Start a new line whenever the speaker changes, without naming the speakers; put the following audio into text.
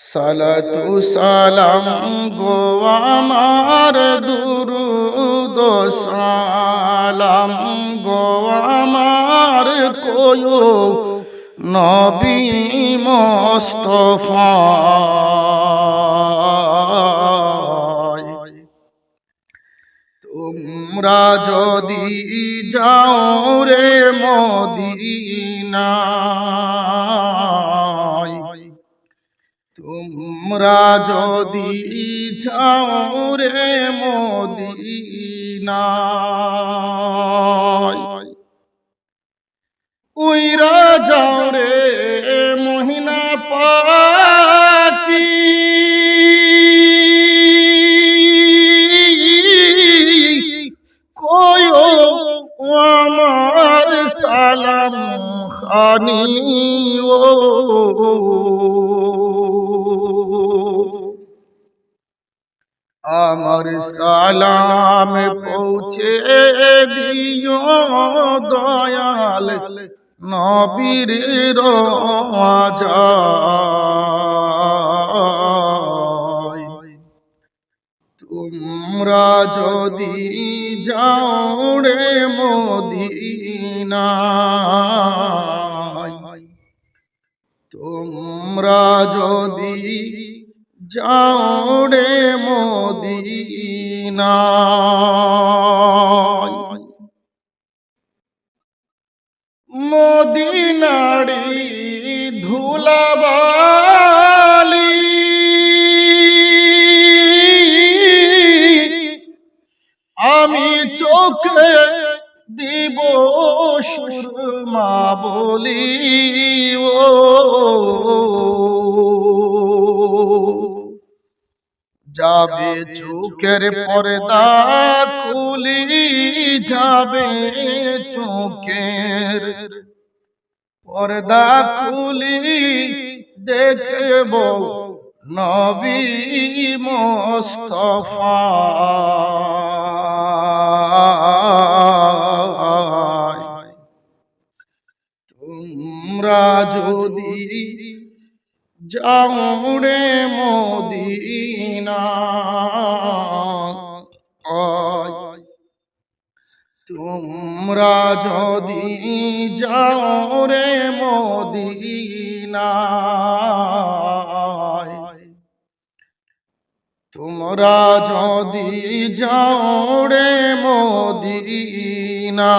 সালাতু সালাম গো আমার দুরুদ সালাম গো আমার কোয়ো নবী মোস্তফা। তোমরা যদি যাও রে মদিনায় তোমরা যদি যাও রে মদিনায়। উইরা যাও রে মহিনা পাতি কয়ো আমার সালাম খানি ও আমার সালাম পৌঁছে দিও দয়াল নবীর রাজায় তোমরা যদি যাও রে মদিনায় তোমরা যদি যাও রে মদিনায় মদিনারি ধুলাবালি। আমি চোখে দিব সুরমা বলি ও যাবে চোখের পর্দা খুলি যাবে চোখের পর্দা খুলি দেখব নবী মোস্তফা। তোমরা যদি যাও রে মদিনা তোমরা যদি যাও রে মদিনা তোমরা যদি যাও রে মদিনা